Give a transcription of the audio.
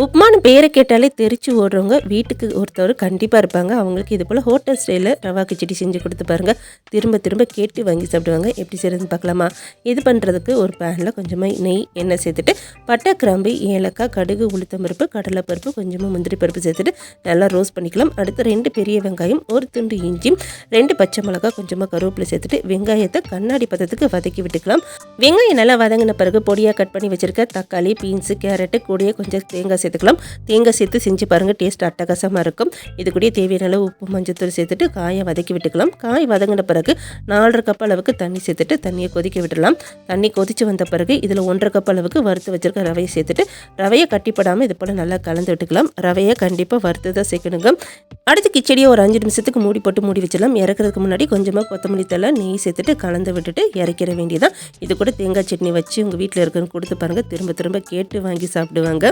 உப்புமான்னு பேரை கேட்டாலே தெரிச்சு ஓடுறவங்க வீட்டுக்கு ஒருத்தவர் கண்டிப்பாக இருப்பாங்க. அவங்களுக்கு இது போல் ஹோட்டல் ஸ்டைலில் ரவா கிச்சடி செஞ்சு கொடுத்து பாருங்கள் திரும்ப திரும்ப கேட்டு வாங்கி சாப்பிடுவாங்க. எப்படி செய்கிறது பார்க்கலாமா? இது பண்ணுறதுக்கு ஒரு பேனில் கொஞ்சமாக நெய் எண்ணெய் சேர்த்துட்டு பட்டை கிராம்பு ஏலக்காய் கடுகு உளுத்தம் பருப்பு கடலைப்பருப்பு கொஞ்சமாக முந்திரி பருப்பு சேர்த்துட்டு நல்லா ரோஸ்ட் பண்ணிக்கலாம். அடுத்து ரெண்டு பெரிய வெங்காயம் ஒரு துண்டு இஞ்சி ரெண்டு பச்சை மிளகாய் கொஞ்சமாக கருவேப்பிலை சேர்த்துட்டு வெங்காயத்தை கண்ணாடி பதத்துக்கு வதக்கி விட்டுக்கலாம். வெங்காயம் நல்லா வதங்கின பிறகு பொடியாக கட் பண்ணி வச்சுருக்க தக்காளி பீன்ஸு கேரட்டு கூடிய கொஞ்சம் தேங்காய் சேர்த்துக்கலாம். தேங்காய் சேர்த்து செஞ்சு பாருங்கள் டேஸ்ட் அட்டகாசமாக இருக்கும். இது கூட தேவையான அளவு உப்பு மஞ்சத்தூள் சேர்த்துட்டு காயை வதக்கி விட்டுக்கலாம். காய் வதங்கின பிறகு நாலரை கப் அளவுக்கு தண்ணி சேர்த்துட்டு தண்ணியை கொதிக்க விட்டுடலாம். தண்ணி கொதித்து வந்த பிறகு இதில் ஒன்றரை கப் அளவுக்கு வறுத்து வச்சுருக்க ரவையை சேர்த்துட்டு ரவையை கட்டிப்படாமல் இது போல் நல்லா கலந்து விட்டுக்கலாம். ரவையை கண்டிப்பாக வறுத்து தான் சேர்க்கணுங்க. அடுத்து கிச்சடியை ஒரு அஞ்சு நிமிஷத்துக்கு மூடி போட்டு மூடி வச்சிடலாம். இறக்குறதுக்கு முன்னாடி கொஞ்சமாக கொத்தமல்லி தலை நெய் சேர்த்துட்டு கலந்து விட்டுட்டு இறக்கிற வேண்டியதான் இது கூட தேங்காய் சட்னி வச்சு உங்கள் வீட்டில் இருக்கிறவங்க கொடுத்து பாருங்கள் திரும்ப திரும்ப கேட்டு வாங்கி சாப்பிடுவாங்க.